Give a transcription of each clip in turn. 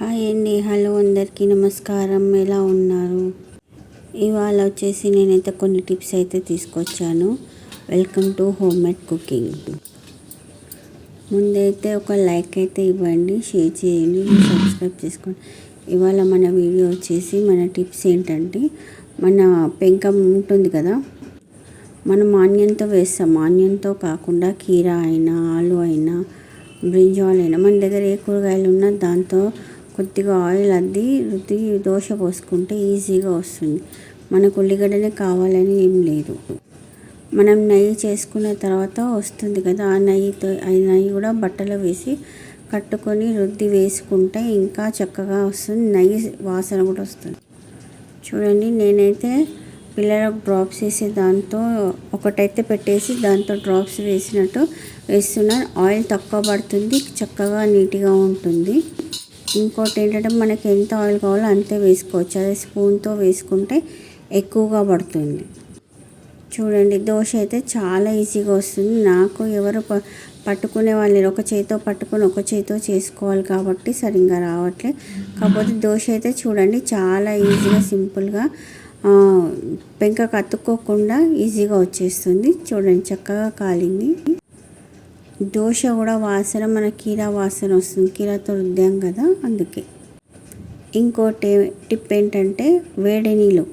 Hi అండి. Hello అందరికీ నమస్కారం. ఎలా ఉన్నారు? ఇవాళ వచ్చేసి నేనైతే కొన్ని టిప్స్ అయితే తీసుకొచ్చాను. Welcome to home made cooking ముందైతే ఒక లైక్ అయితే ఇవ్వండి షేర్ చేయండి సబ్స్క్రైబ్ చేసుకోండి. ఇవాళ మన వీడియో వచ్చేసి మన టిప్స్ ఏంటంటే మన పెంక ఉంటుంది కదా మనం ఆనియన్తో వేస్తాం. ఆనియన్తో కాకుండా కీరా అయినా ఆలు అయినా బ్రింజాల్ అయినా మన దగ్గర ఏ కూరగాయలు ఉన్నా దాంతో కొద్దిగా ఆయిల్ అద్ది రుద్ది దోశ పోసుకుంటే ఈజీగా వస్తుంది. మనకు ఉల్లిగడ్డనే కావాలని ఏం లేదు. మనం నెయ్యి చేసుకున్న తర్వాత వస్తుంది కదా ఆ నెయ్యితో ఆ నెయ్యి కూడా బట్టలు వేసి కట్టుకొని రుద్ది వేసుకుంటే ఇంకా చక్కగా వస్తుంది. నెయ్యి వాసన కూడా వస్తుంది. చూడండి నేనైతే పిల్లలకు డ్రాప్స్ వేసి దాంతో ఒకటైతే పెట్టేసి దాంతో డ్రాప్స్ వేసినట్టు వేస్తున్నాను. ఆయిల్ తక్కువ పడుతుంది చక్కగా నీట్గా ఉంటుంది. ఇంకోటి ఏంటంటే మనకి ఎంత ఆయిల్ కావాలో అంతే వేసుకోవచ్చు. అదే స్పూన్తో వేసుకుంటే ఎక్కువగా పడుతుంది. చూడండి దోశ అయితే చాలా ఈజీగా వస్తుంది. నాకు ఎవరు ప- పట్టుకునే వాళ్ళు ఒక చేతితో పట్టుకొని ఒక చేతితో చేసుకోవాలి కాబట్టి సరిగ్గా రావట్లే. కాకపోతే దోశ అయితే చూడండి చాలా ఈజీగా సింపుల్గా పెంక కత్తుక్కోకుండా ఈజీగా వచ్చేస్తుంది. చూడండి చక్కగా కాలింది. దోశ కూడా వాసన మన కీరా వాసన వస్తుంది. కీరాతో రుద్దాం కదా అందుకే. ఇంకోటి టిప్ ఏంటంటే వేడి నీళ్ళు.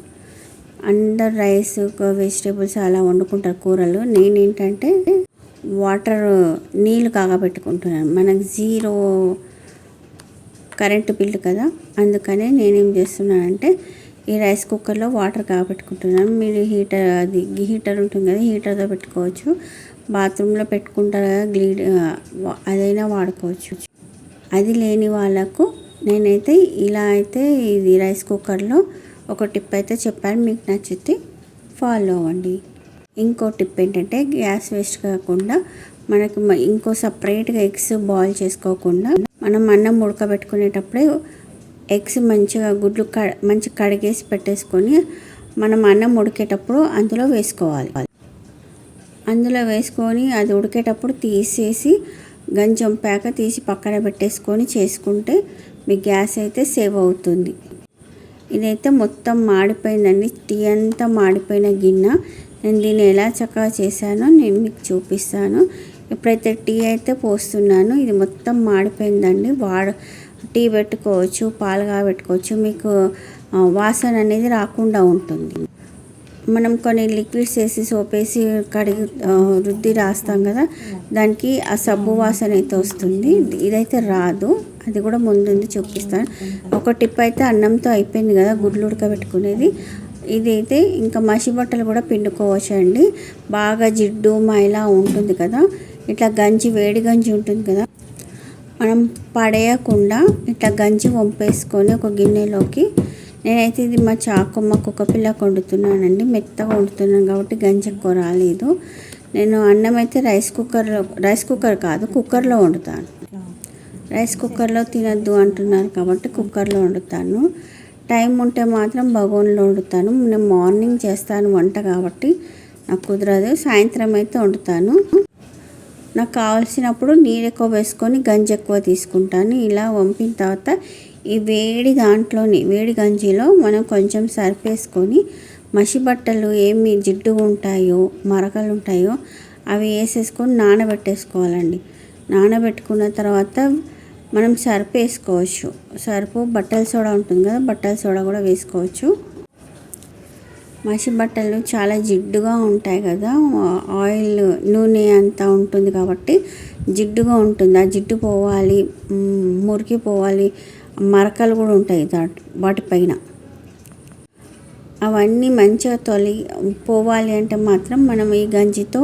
అందరు రైస్ వెజిటేబుల్స్ అలా వండుకుంటారు కూరలు. నేనేంటంటే వాటర్ నీళ్ళు కాగబెట్టుకుంటున్నాను. మనకు జీరో కరెంటు బిల్లు కదా అందుకనే నేనేం చేస్తున్నానంటే ఈ రైస్ కుక్కర్లో వాటర్ కాగబెట్టుకుంటున్నాను. మీరు హీటర్ అది హీటర్ ఉంటుంది కదా హీటర్తో పెట్టుకోవచ్చు. బాత్రూంలో పెట్టుకుంటారు కదా గ్లీడ్ అదైనా వాడుకోవచ్చు. అది లేని వాళ్ళకు నేనైతే ఇలా అయితే ఇది రైస్ కుక్కర్లో ఒక టిప్ అయితే చెప్పాను మీకు నచ్చితే ఫాలో అవ్వండి. ఇంకో టిప్ ఏంటంటే గ్యాస్ వేస్ట్ కాకుండా మనకి ఇంకో సపరేట్గా ఎగ్స్ బాయిల్ చేసుకోకుండా మనం అన్నం ఉడకబెట్టుకునేటప్పుడే ఎగ్స్ మంచిగా గుడ్లు క మంచి కడిగేసి పెట్టేసుకొని మనం అన్నం ఉడికేటప్పుడు అందులో వేసుకోవాలి. అందులో వేసుకొని అది ఉడికేటప్పుడు తీసేసి గంజం ప్యాక తీసి పక్కన పెట్టేసుకొని చేసుకుంటే మీ గ్యాస్ అయితే సేవ్ అవుతుంది. ఇదైతే మొత్తం మాడిపోయిందండి. టీ అంతా మాడిపోయిన గిన్నె. నేను దీన్ని ఎలా చక్కగా చేశానో నేను మీకు చూపిస్తాను. ఇప్పుడైతే టీ అయితే పోస్తున్నాను ఇది మొత్తం మాడిపోయిందండి. వాడ టీ పెట్టుకోవచ్చు పాలు పెట్టుకోవచ్చు. మీకు వాసన అనేది రాకుండా ఉంటుంది. మనం కొన్ని లిక్విడ్స్ వేసి సోప్ వేసి కడిగి రుద్ది రాస్తాం కదా దానికి ఆ సబ్బు వాసన అయితే వస్తుంది. ఇదైతే రాదు. అది కూడా ముందుంది చూపిస్తాను. ఒక టిప్ అయితే అన్నంతో అయిపోయింది కదా గుడ్లు ఉడకబెట్టుకునేది. ఇది అయితే ఇంకా మసి బట్టలు కూడా పిండుకోవచ్చు అండి బాగా జిడ్డు మైలా ఉంటుంది కదా ఇట్లా గంజి వేడి గంజి ఉంటుంది కదా మనం పడేయకుండా ఇట్లా గంజి వంపేసుకొని ఒక గిన్నెలోకి నేనైతే ఇది మా చాకు మా కుక్కపిల్ల వండుతున్నానండి మెత్తగా వండుతున్నాను కాబట్టి గంజి ఎక్కువ రాలేదు. నేను అన్నం అయితే రైస్ కుక్కర్లో రైస్ కుక్కర్ కాదు కుక్కర్లో వండుతాను. రైస్ కుక్కర్లో తినద్దు అంటున్నారు కాబట్టి కుక్కర్లో వండుతాను. టైం ఉంటే మాత్రం బగోన్లో వండుతాను. నేను మార్నింగ్ చేస్తాను వంట కాబట్టి నాకు కుదరదు. సాయంత్రం అయితే వండుతాను. నాకు కావాల్సినప్పుడు నీరు ఎక్కువ వేసుకొని గంజి ఎక్కువ తీసుకుంటాను. ఇలా వంపిన తర్వాత ఈ వేడి దాంట్లోని వేడి గంజిలో మనం కొంచెం సర్ఫ్ వేసుకొని మసి బట్టలు ఏమి జిడ్డు ఉంటాయో మరకలు ఉంటాయో అవి వేసేసుకొని నానబెట్టేసుకోవాలండి. నానబెట్టుకున్న తర్వాత మనం సర్ఫ్ వేసుకోవచ్చు సర్పు బట్టల సోడా ఉంటుంది కదా బట్టల సోడా కూడా వేసుకోవచ్చు. మసి బట్టలు చాలా జిడ్డుగా ఉంటాయి కదా ఆయిల్ నూనె అంతా ఉంటుంది కాబట్టి జిడ్డుగా ఉంటుంది. ఆ జిడ్డు పోవాలి మురికి పోవాలి మరకలు కూడా ఉంటాయి దా వాటిపైన అవన్నీ మంచిగా తొలి పోవాలి అంటే మాత్రం మనం ఈ గంజితో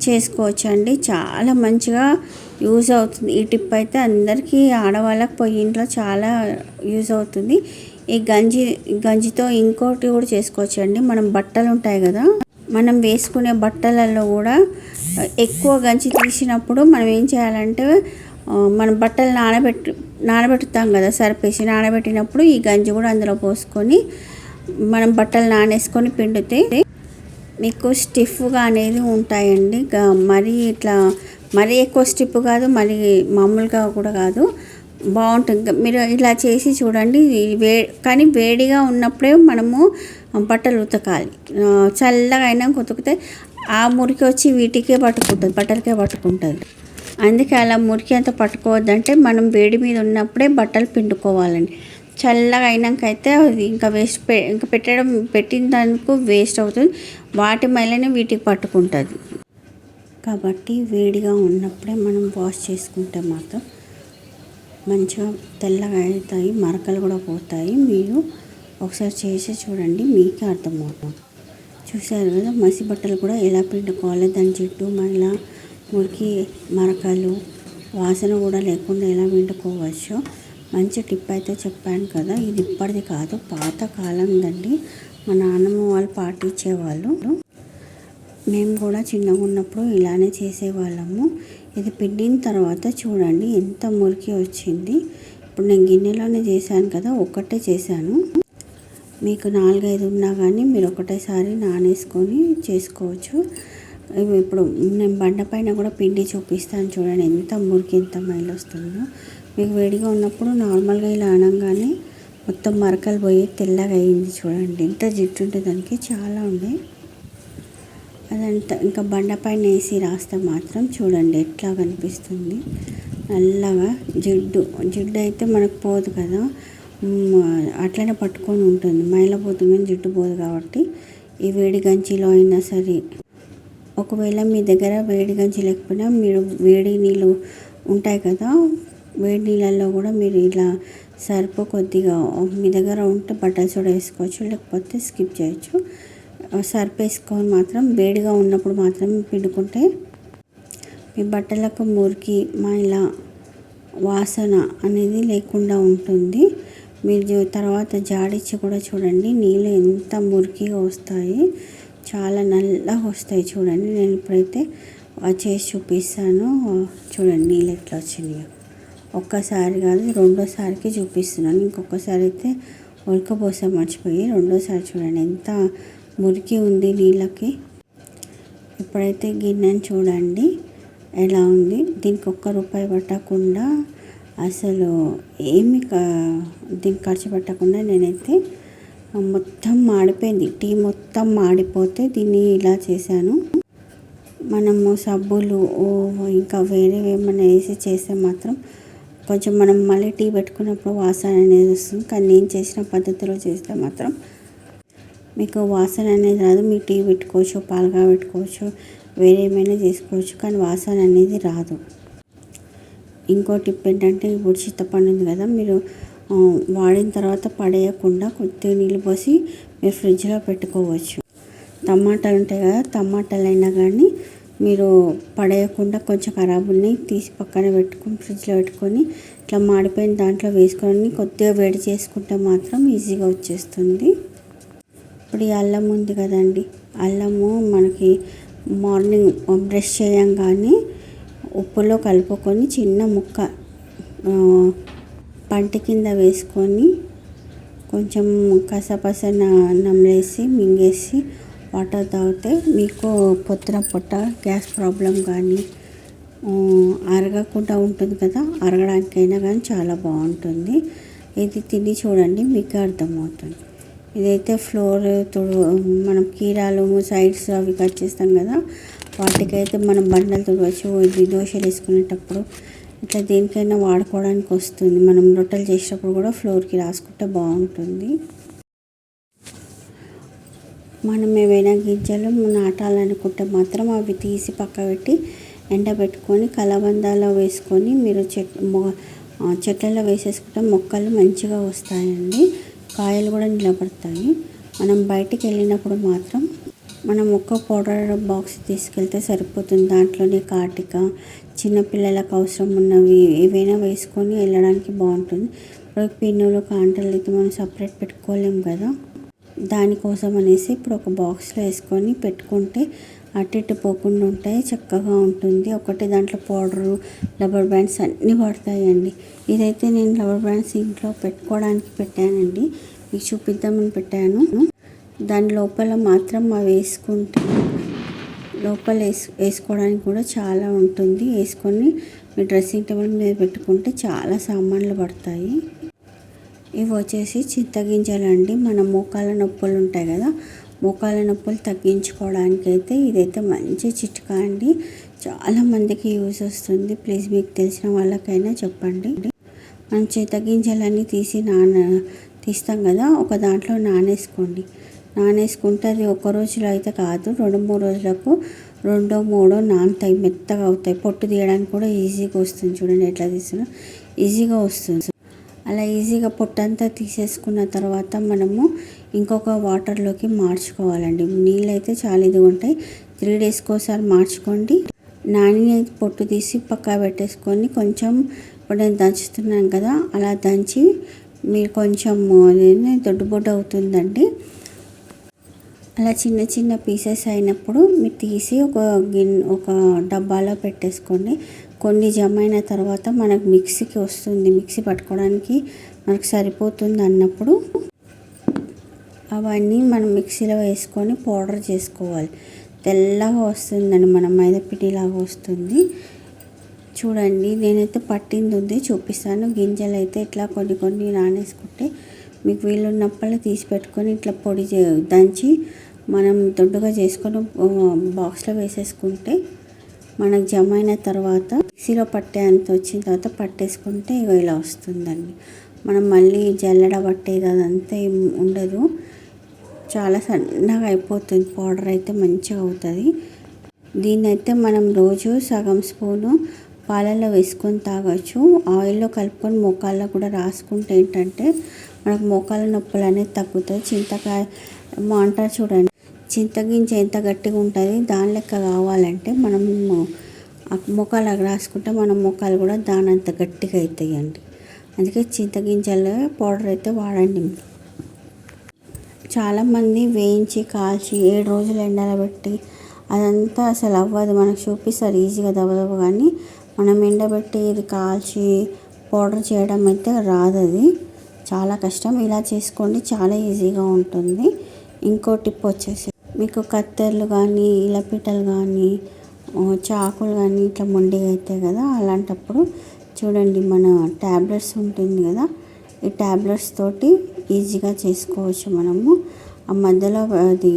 చేసుకోవచ్చు అండి చాలా మంచిగా యూజ్ అవుతుంది. ఈ టిప్ అయితే అందరికీ ఆడవాళ్ళకి పొయ్యి ఇంట్లో చాలా యూజ్ అవుతుంది. ఈ గంజి గంజితో ఇంకోటి కూడా చేసుకోవచ్చు అండి మనం బట్టలు ఉంటాయి కదా మనం వేసుకునే బట్టలలో కూడా ఎక్కువ గంజి తీసినప్పుడు మనం ఏం చేయాలంటే మన మనం బట్టలు నానబెట్టి నానబెట్టుతాం కదా సరిపేసి నానబెట్టినప్పుడు ఈ గంజి కూడా అందులో పోసుకొని మనం బట్టలు నానేసుకొని పిండితే మీకు స్టిఫ్గా అనేది ఉంటాయండి. మరీ ఇట్లా మరీ ఎక్కువ స్టిఫ్ కాదు మరీ మామూలుగా కూడా కాదు. బాగుంటుంది. మీరు ఇలా చేసి చూడండి. వే కానీ వేడిగా ఉన్నప్పుడే మనము బట్టలు ఉతకాలి. చల్లగా అయినా ఉతికితే ఆ మురికి వచ్చి వీటికే పట్టుకుంటుంది బట్టలకే పట్టుకుంటుంది. అందుకే అలా మురికి అంత పట్టుకోవద్దంటే మనం వేడి మీద ఉన్నప్పుడే బట్టలు పిండుకోవాలండి. చల్లగా అయినాక అయితే అది ఇంకా వేస్ట్ పె ఇంకా పెట్టడం పెట్టిన దానికి వేస్ట్ అవుతుంది. వాటి మైలనే వీటికి పట్టుకుంటుంది. కాబట్టి వేడిగా ఉన్నప్పుడే మనం వాష్ చేసుకుంటే మాత్రం మంచిగా తెల్లగా అవుతాయి మరకలు కూడా పోతాయి. మీరు ఒకసారి చేసి చూడండి మీకే అర్థమవుతుంది. చూసారు కదా మసి బట్టలు కూడా ఎలా పిండుకోవాలి? దాని చుట్టూ మళ్ళీ మురికి మరకలు వాసన కూడా లేకుండా ఎలా వండుకోవచ్చో మంచి టిప్ అయితే చెప్పాను కదా. ఇది ఇప్పటిది కాదు పాత కాలందండి మా నాన్నమ్మ వాళ్ళు పాటించేవాళ్ళు. మేము కూడా చిన్నగా ఉన్నప్పుడు ఇలానే చేసేవాళ్ళము. ఇది పిండిన తర్వాత చూడండి ఎంత మురికి వచ్చింది. ఇప్పుడు నేను గిన్నెలోనే చేశాను కదా ఒక్కటే చేశాను. మీకు నాలుగైదు ఉన్నా కానీ మీరు ఒకటేసారి నానేసుకొని చేసుకోవచ్చు. ఇప్పుడు నేను బండ పైన కూడా పిండి చూపిస్తాను చూడండి ఎంత మురికి ఎంత మైలు వస్తుందో. మీకు వేడిగా ఉన్నప్పుడు నార్మల్గా ఇలా అనగానే మొత్తం మరకలు పోయి తెల్లగా అయింది చూడండి. ఎంత జిడ్డు ఉంటే దానికి చాలా ఉంది. అదంతా ఇంకా బండ పైన వేసి రాస్తే మాత్రం చూడండి ఎట్లా కనిపిస్తుంది. నల్లగా జిడ్డు జిడ్డు అయితే మనకు పోదు కదా. అట్లనే పట్టుకొని ఉంటుంది. మైలపోతుంది జిడ్డు పోదు కాబట్టి ఈ వేడి గంచిలో అయినా సరే ఒకవేళ మీ దగ్గర వేడి గంజి లేకపోయినా మీరు వేడి నీళ్ళు ఉంటాయి కదా వేడి నీళ్ళల్లో కూడా మీరు ఇలా సర్పు కొద్దిగా మీ దగ్గర ఉంటే బట్టల సోడా వేసుకోవచ్చు లేకపోతే స్కిప్ చేయొచ్చు. సర్ప్ వేసుకొని మాత్రం వేడిగా ఉన్నప్పుడు మాత్రం పిండుకుంటే మీ బట్టలకు మురికి మైల వాసన అనేది లేకుండా ఉంటుంది. మీరు తర్వాత జాడిచ్చి కూడా చూడండి నీళ్ళు ఎంత మురికిగా వస్తాయి. చాలా నల్లగా వస్తాయి చూడండి. నేను ఇప్పుడైతే చేసి చూపిస్తాను. చూడండి నీళ్ళు ఎట్లా వచ్చినాయో. ఒక్కసారి కాదు రెండోసారికి చూపిస్తున్నాను. ఇంకొకసారి అయితే ఉడకపోసా మర్చిపోయి రెండోసారి చూడండి. ఎంత మురికి ఉంది నీళ్ళకి. ఇప్పుడైతే గిన్నెని చూడండి. ఎలా ఉంది? దీనికి ఒక్క రూపాయి పట్టకుండా అసలు ఏమి దీనికి ఖర్చు పెట్టకుండా నేనైతే మొత్తం మాడిపోయింది. టీ మొత్తం మాడిపోతే దీన్ని ఇలా చేశాను. మనము సబ్బులు ఇంకా వేరే ఏమైనా వేసి చేస్తే మాత్రం కొంచెం మనం మళ్ళీ టీ పెట్టుకున్నప్పుడు వాసన అనేది వస్తుంది. కానీ నేను చేసిన పద్ధతిలో చేస్తే మాత్రం మీకు వాసన అనేది రాదు. మీ టీ పెట్టుకోవచ్చు పాలుగా పెట్టుకోవచ్చు వేరే ఏమైనా చేసుకోవచ్చు కానీ వాసన అనేది రాదు. ఇంకో టిప్ ఏంటంటే ఇప్పుడు చింతపండు ఉంది కదా మీరు వాడిన తర్వాత పడేయకుండా కొద్దిగా నీళ్ళు పోసి మీరు ఫ్రిడ్జ్లో పెట్టుకోవచ్చు. టమాటాలు ఉంటాయి కదా టమాటాలు అయినా కానీ మీరు పడేయకుండా కొంచెం ఖరాబ్ ఉన్నాయి తీసి పక్కన పెట్టుకొని ఫ్రిడ్జ్లో పెట్టుకొని ఇట్లా మాడిపోయిన దాంట్లో వేసుకొని కొద్దిగా వేడి చేసుకుంటే మాత్రం ఈజీగా వచ్చేస్తుంది. ఇప్పుడు ఈ అల్లం ఉంది కదండి అల్లము మనకి మార్నింగ్ బ్రష్ చేయంగానే ఉప్పులో కలుపుకొని చిన్న ముక్క పంట కింద వేసుకొని కొంచెం కసపస నమలేసి మింగేసి వాటర్ తాగితే మీకు పొత్తున పొట్ట గ్యాస్ ప్రాబ్లం కానీ అరగకుండా ఉంటుంది కదా అరగడానికైనా కానీ చాలా బాగుంటుంది. ఇది తిని చూడండి మీకు అర్థమవుతుంది. ఇదైతే ఫ్లోర్ తుడు మనం కీరాలు సైడ్స్ అవి కట్ చేస్తాం కదా వాటికైతే మనం బండలు తుడవచ్చు ఇది దోశలు వేసుకునేటప్పుడు. ఇట్లా దేనికైనా వాడుకోవడానికి వస్తుంది. మనం రొట్టెలు చేసేటప్పుడు కూడా ఫ్లోర్కి రాసుకుంటే బాగుంటుంది. మనం ఏవైనా గింజలు నాటాలనుకుంటే మాత్రం అవి తీసి పక్కబెట్టి ఎండబెట్టుకొని కలబందాలో వేసుకొని మీరు చెట్ మొ- చెట్లలో వేసేసుకుంటే మొక్కలు మంచిగా వస్తాయండి. కాయలు కూడా నిలబడతాయి. మనం బయటికి వెళ్ళినప్పుడు మాత్రం మనం ఒక్క పౌడర్ బాక్స్ తీసుకెళ్తే సరిపోతుంది. దాంట్లోనే కాటిక చిన్నపిల్లలకు అవసరం ఉన్నవి ఏవైనా వేసుకొని వెళ్ళడానికి బాగుంటుంది. ఇప్పుడు పిన్నులు కాంటలు అయితే మనం సపరేట్ పెట్టుకోలేము కదా. దానికోసం అనేసి ఇప్పుడు ఒక బాక్స్లో వేసుకొని పెట్టుకుంటే అటు ఇటు పోకుండా ఉంటాయి చక్కగా ఉంటుంది. ఒకటి దాంట్లో పౌడరు రబ్బర్ బ్యాండ్స్ అన్నీ పడతాయండి. ఇదైతే నేను రబ్బర్ బ్యాండ్స్ ఇంట్లో పెట్టుకోవడానికి పెట్టానండి. మీకు చూపిద్దామని పెట్టాను. దాని లోపల మాత్రం అవి వేసుకుంటే లోపల వేసు వేసుకోవడానికి కూడా చాలా ఉంటుంది. వేసుకొని మీ డ్రెస్సింగ్ టేబుల్ మీద పెట్టుకుంటే చాలా సామాన్లు పడతాయి. ఇవి వచ్చేసి చింతగింజలండి. మన మోకాల నొప్పులు ఉంటాయి కదా మోకాల నొప్పులు తగ్గించుకోవడానికి అయితే ఇదైతే మంచి చిట్కా అండి. చాలా మందికి యూజ్ వస్తుంది. ప్లీజ్ మీకు తెలిసిన వాళ్ళకైనా చెప్పండి. మనం చింతగింజలన్నీ తీసి నాన తీస్తాం కదా ఒక దాంట్లో నానేసుకోండి. నానేసుకుంటే అది ఒక రోజులో అయితే కాదు రెండు మూడు రోజులకు రెండో మూడో నానతాయి. మెత్తగా అవుతాయి. పొట్టు తీయడానికి కూడా ఈజీగా వస్తుంది చూడండి ఎట్లా తీసినా ఈజీగా వస్తుంది. అలా ఈజీగా పొట్టంతా తీసేసుకున్న తర్వాత మనము ఇంకొక వాటర్లోకి మార్చుకోవాలండి. నీళ్ళు అయితే చాలా ఇదిగా ఉంటాయి. త్రీ డేస్కి ఒకసారి మార్చుకోండి. నాని పొట్టు తీసి పక్కా పెట్టేసుకొని కొంచెం ఇప్పుడు నేను దంచుతున్నాను కదా అలా దంచి మీరు కొంచెం దొడ్డు బొడ్డు అవుతుందండి. అలా చిన్న చిన్న పీసెస్ అయినప్పుడు మీరు తీసి ఒక గిన్నె ఒక డబ్బాలో పెట్టేసుకోండి. కొన్ని జమ అయిన తర్వాత మనకు మిక్సీకి వస్తుంది. మిక్సీ పట్టుకోవడానికి మనకు సరిపోతుంది అన్నప్పుడు అవన్నీ మనం మిక్సీలో వేసుకొని పౌడర్ చేసుకోవాలి. తెల్లగా వస్తుందండి. మన మైదా వస్తుంది. చూడండి నేనైతే పట్టింది ఉంది. చూపిస్తాను. గింజలు అయితే ఇట్లా కొన్ని కొన్ని నానేసుకుంటే మీకు వీలున్నప్పుడు తీసి పెట్టుకొని ఇట్లా పొడి దంచి మనం దొడ్డుగా చేసుకొని బాక్స్లో వేసేసుకుంటే మనకు జమ అయిన తర్వాత మిక్సీలో పట్టే అంత వచ్చిన తర్వాత పట్టేసుకుంటే ఇగో ఇలా వస్తుందండి. మనం మళ్ళీ జల్లడ పట్టేది అదంతా ఏం ఉండదు. చాలా సన్నగా అయిపోతుంది. పౌడర్ అయితే మంచిగా అవుతుంది. దీన్ని అయితే మనం రోజు సగం స్పూను పాలల్లో వేసుకొని తాగొచ్చు. ఆయిల్లో కలుపుకొని మోకాల్లో కూడా రాసుకుంటే ఏంటంటే మనకు మోకాల నొప్పులు అనేది తగ్గుతాయి. చింతకాయ అంటారు చూడండి. చింతగింజ ఎంత గట్టిగా ఉంటుంది దాని లెక్క కావాలంటే మనం మొక్కలు రాసుకుంటే మన మొక్కలు కూడా దాని అంత గట్టిగా అవుతాయి అండి అందుకే చింతగింజల పౌడర్ అయితే వాడండి. చాలామంది వేయించి కాల్చి ఏడు రోజులు ఎండలబెట్టి అదంతా అసలు అవ్వదు. మనకు చూపిస్తారు ఈజీగా దెబ్బ కానీ మనం ఎండబెట్టి ఇది కాల్చి పౌడర్ చేయడం అయితే రాదు అది. చాలా కష్టం. ఇలా చేసుకోండి చాలా ఈజీగా ఉంటుంది. ఇంకో టిప్ వచ్చేసి మీకు కత్తెరలు కానీ ఇలపిటలు కానీ చాకులు కానీ ఇట్లా మొండిగా అవుతాయి కదా అలాంటప్పుడు చూడండి మన ట్యాబ్లెట్స్ ఉంటుంది కదా ఈ ట్యాబ్లెట్స్ తోటి ఈజీగా చేసుకోవచ్చు మనము. ఆ మధ్యలో అది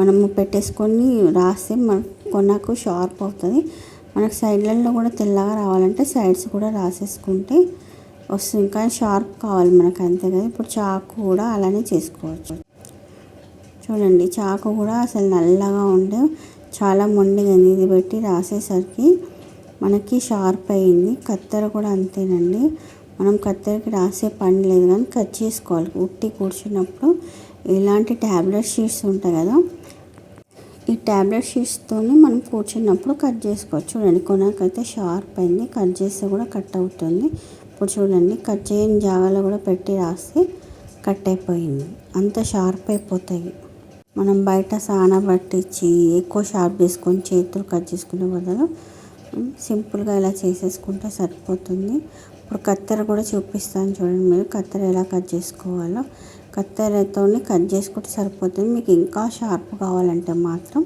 మనము పెట్టేసుకొని రాస్తే మన కొనకు షార్ప్ అవుతుంది. మనకు సైడ్లలో కూడా తెల్లగా రావాలంటే సైడ్స్ కూడా రాసేసుకుంటే వస్తుంది. కానీ షార్ప్ కావాలి మనకు అంతే కదా. ఇప్పుడు చాకు కూడా అలానే చేసుకోవచ్చు. చూడండి చాకు కూడా అసలు నల్లగా ఉండే చాలా మొండిగా ఇది పెట్టి రాసేసరికి మనకి షార్ప్ అయింది. కత్తెర కూడా అంతేనండి. మనం కత్తెరకి రాసే పని లేదు కానీ కట్ చేసుకోవాలి. ఉట్టి కూర్చున్నప్పుడు ఇలాంటి ట్యాబ్లెట్ షీట్స్ ఉంటాయి కదా ఈ ట్యాబ్లెట్ షీట్స్తో మనం కూర్చున్నప్పుడు కట్ చేసుకోవచ్చు. చూడండి కొనకైతే షార్ప్ అయింది. కట్ చేస్తే కూడా కట్ అవుతుంది. ఇప్పుడు చూడండి కట్ చేయని జాగాలో కూడా పెట్టి రాస్తే కట్ అయిపోయింది. అంత షార్ప్ అయిపోతాయి. మనం బయట సాన పట్టించి ఎక్కువ షార్ప్ చేసుకొని చేతులు కట్ చేసుకునే బదులు సింపుల్గా ఇలా చేసేసుకుంటే సరిపోతుంది. ఇప్పుడు కత్తెర కూడా చూపిస్తాను చూడండి మీరు కత్తెర ఎలా కట్ చేసుకోవాలో. కత్తెరతో కట్ చేసుకుంటే సరిపోతుంది. మీకు ఇంకా షార్ప్ కావాలంటే మాత్రం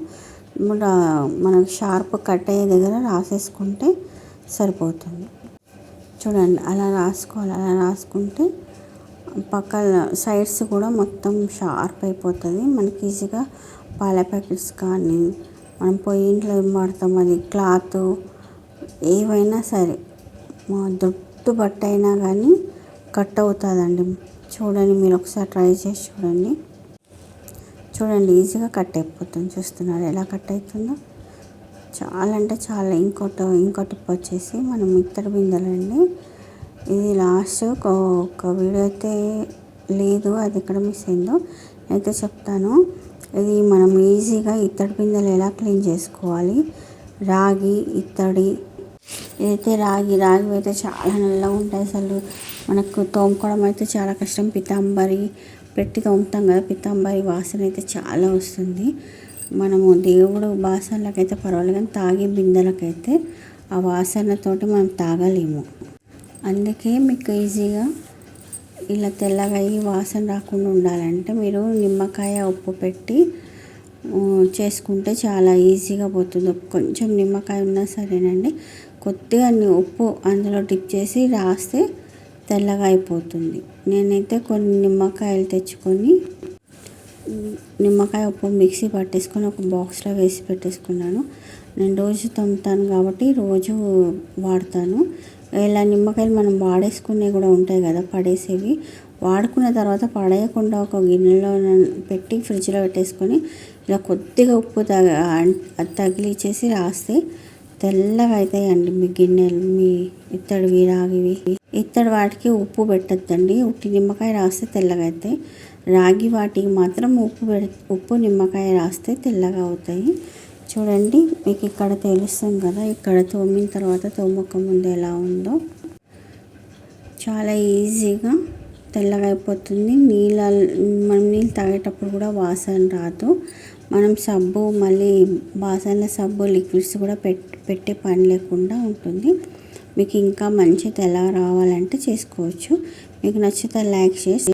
మనకు షార్ప్ కట్ అయ్యే దగ్గర రాసేసుకుంటే సరిపోతుంది. చూడండి అలా రాసుకోవాలి. అలా రాసుకుంటే పక్కల సైడ్స్ కూడా మొత్తం షార్ప్ అయిపోతుంది. మనకి ఈజీగా పాల ప్యాకెట్స్ కానీ మనం పొయ్యింట్లో ఏం వాడతాం? అది క్లాత్ ఏవైనా సరే. దొట్టు బట్ట అయినా కానీ కట్ అవుతుందండి. చూడండి మీరు ఒకసారి ట్రై చేసి చూడండి. చూడండి ఈజీగా కట్ అయిపోతుంది. చూస్తున్నారు ఎలా కట్ అవుతుందో. చాలా అంటే చాలా. ఇంకోటి ఇంకో టిప్ వచ్చేసి మనం ఇత్తడి బిందెలండి. ఇది లాస్ట్ ఒక వీడియో అయితే లేదు అది ఎక్కడ మిస్ అయిందో అయితే చెప్తాను. ఇది మనం ఈజీగా ఇత్తడి పిందెలు ఎలా క్లీన్ చేసుకోవాలి? రాగి ఇత్తడి ఇదైతే రాగి రాగి అయితే చాలా నల్లగా ఉంటాయి అసలు. మనకు తోముకోవడం అయితే చాలా కష్టం. పితాంబరి పెట్టి తోముతాం కదా పితాంబరి వాసన అయితే చాలా వస్తుంది. మనము దేవుడు బాసనలకైతే పర్వాలేదు కానీ తాగే బిందెలకైతే ఆ వాసనతోటి మనం తాగలేము. అందుకే మీకు ఈజీగా ఇలా తెల్లగా అయ్యి వాసన రాకుండా ఉండాలంటే మీరు నిమ్మకాయ ఉప్పు పెట్టి చేసుకుంటే చాలా ఈజీగా పోతుంది. కొంచెం నిమ్మకాయ ఉన్నా సరేనండి. కొద్దిగా ఉప్పు అందులో డిప్ చేసి రాస్తే తెల్లగా అయిపోతుంది. నేనైతే కొన్ని నిమ్మకాయలు తెచ్చుకొని నిమ్మకాయ ఉప్పు మిక్సీ పట్టేసుకొని ఒక బాక్స్లో వేసి పెట్టేసుకున్నాను. నేను రోజు తమ్ముతాను కాబట్టి రోజు వాడతాను. ఇలా నిమ్మకాయలు మనం వాడేసుకునేవి కూడా ఉంటాయి కదా పడేసేవి. వాడుకున్న తర్వాత పడేయకుండా ఒక గిన్నెలో పెట్టి ఫ్రిడ్జ్లో పెట్టేసుకొని ఇలా కొద్దిగా ఉప్పు తగ తగిలిచ్చేసి రాస్తే తెల్లగా అవుతాయండి మీ గిన్నెలు మీ ఇత్తడివి రాగివి. ఇత్తడి వాటికి ఉప్పు పెట్టద్దండి. ఉట్టి నిమ్మకాయ రాస్తే తెల్లగా అవుతాయి రాగి వాటికి మాత్రం ఉప్పు పెడ ఉప్పు నిమ్మకాయ రాస్తే తెల్లగా అవుతాయి. చూడండి మీకు ఇక్కడ తెలుస్తుంది కదా ఇక్కడ తోమిన తర్వాత తోమక ముందు ఎలా ఉందో. చాలా ఈజీగా తెల్లగా అయిపోతుంది. నీళ్ళ మనం నీళ్ళు తాగేటప్పుడు కూడా వాసన రాదు. మనం సబ్బు మళ్ళీ బాసన్ల సబ్బు లిక్విడ్స్ కూడా పెట్ పెట్టే పని లేకుండా ఉంటుంది. మీకు ఇంకా మంచి తెల్ల రావాలంటే చేసుకోవచ్చు. మీకు నచ్చితే లైక్ చేసి